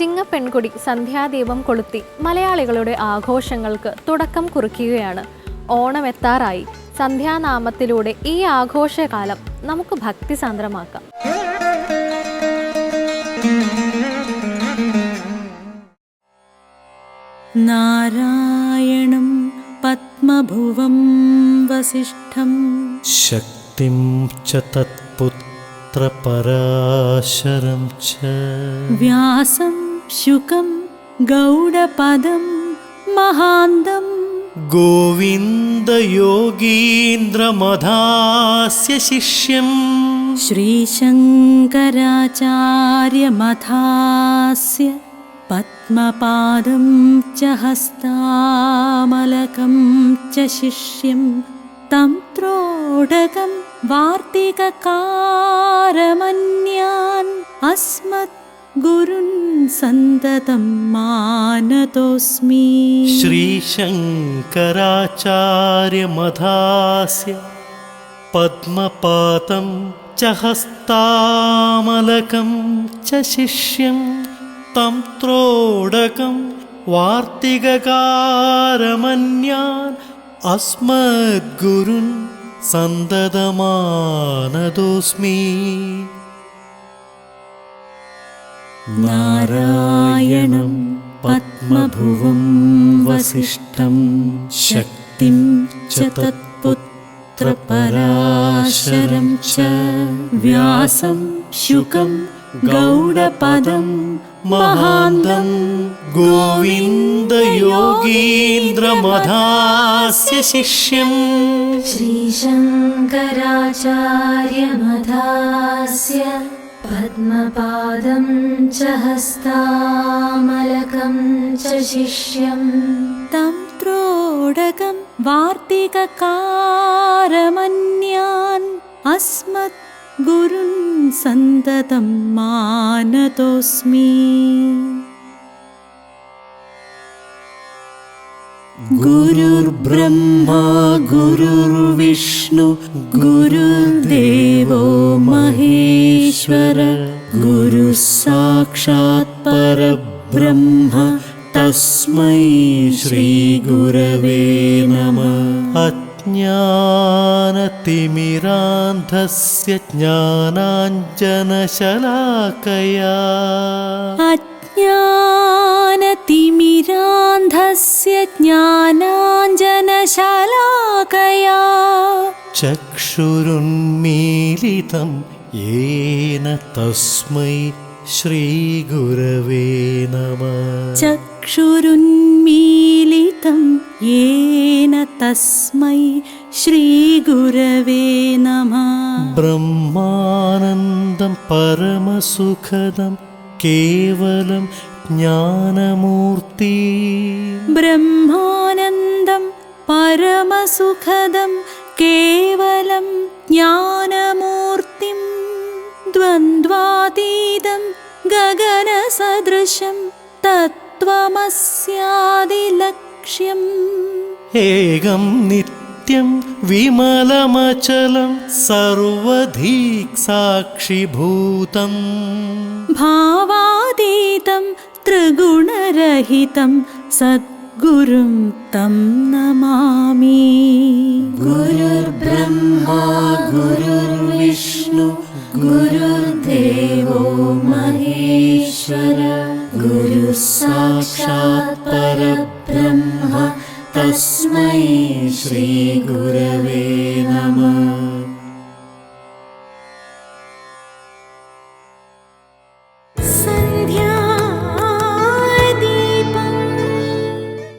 ചിങ്ങപ്പെൺകുടി സന്ധ്യാദീപം കൊളുത്തി മലയാളികളുടെ ആഘോഷങ്ങൾക്ക് തുടക്കം കുറിക്കുകയാണ്. ഓണമെത്താറായി സന്ധ്യാനാമത്തിലൂടെ ഈ ആഘോഷകാലം നമുക്ക് ഭക്തിസാന്ദ്രമാക്കാം നാരായണം പത്മഭുവം വസിഷ്ഠം. ശക്തിം ച തത്പുത്രപരാശരം ച. വ്യാസം शुकं गौडपदं महान्तम् गोविन्दयोगीन्द्रमधास्य शिष्यम्। श्रीशङ्कराचार्यमथास्य पद्मपादं च हस्तामलकं च शिष्यं। तं त्रोडकं वार्तिककारमन्यान्। अस्मत् സന്തതം മാനതോസ്മി. ശ്രീശങ്കരാചാര്യമധാസ്യ പത്മപാതം ച ഹസ്താമലകം ച ശിഷ്യം തം ത്രോടകം വാർത്തികകാരമന്യാൻ അസ്മദ്ഗുരുൻ സന്തതമാനതോസ്മി. नारायणं पद्मभुवं वसिष्ठं शक्तिं च तत्पुत्रपराशरं च व्यासं शुकं गौडपदं महान्तं गोविन्दयोगीन्द्रमधास्य शिष्यम्। श्रीशङ्कराचार्यमधास्य पद्मपादं च हस्तामलकं च शिष्यम्। तं त्रोडकं वार्तिककारमन्यान् अस्मत् गुरुन् सन्ततं मानतोऽस्मि गुरुर्ब्रह्मा गुरुर्विष्णु गुरुर्देवो महेश्वर गुरुः साक्षात् परब्रह्म तस्मै श्रीगुरवे नमः। अज्ञानतिमिरान्धस्य ज्ञानाञ्जनशलाकया अज्ञानतिमिरान्धस्य ज्ञानाञ्जनशलाकया। चक्षुरुन्मीलितं येन तस्मै श्रीगुरवे नमः। चक्षुरुन्मीलितं येन तस्मै श्रीगुरवे नमः। ब्रह्मानन्दं परमसुखदं केवलं ज्ञानमूर्ति ब्रह्मानन्दं परमसुखदं केवलं ज्ञानमूर्तिं द्वन्द्वातीतं गगनसदृशं तत्त्वमस्यादिलक्ष्यम् एकं नित्यं विमलमचलं सर्वधीक्साक्षिभूतम् भावातीतं त्रिगुणरहितं सद्गुरुं तं नमामि गुरुर्ब्रह्मा गुरुर्विष्णु गुरुर्देवो महेश्वर गुरुः साक्षात् परब्रह्म तस्मै श्रीगुरवे नमः